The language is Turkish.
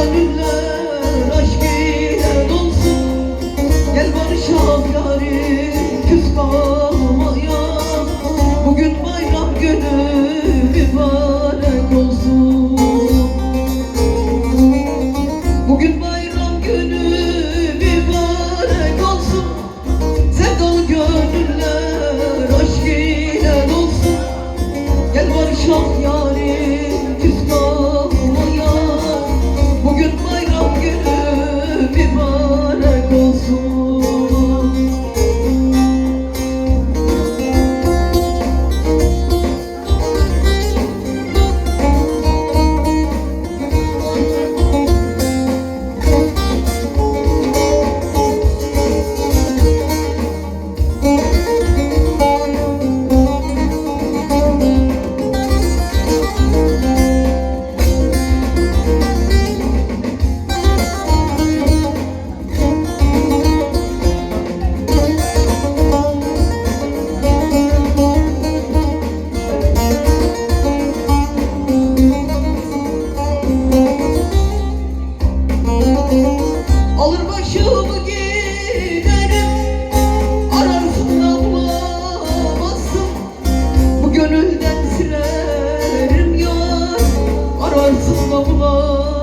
zalimler aşk ile dolsun. Gel barışalım yarim küs kalmaya Bugün bayram günü mübarek olsun. Bugün bayram günü gönülden silerim ya Ararsın da bulamazsın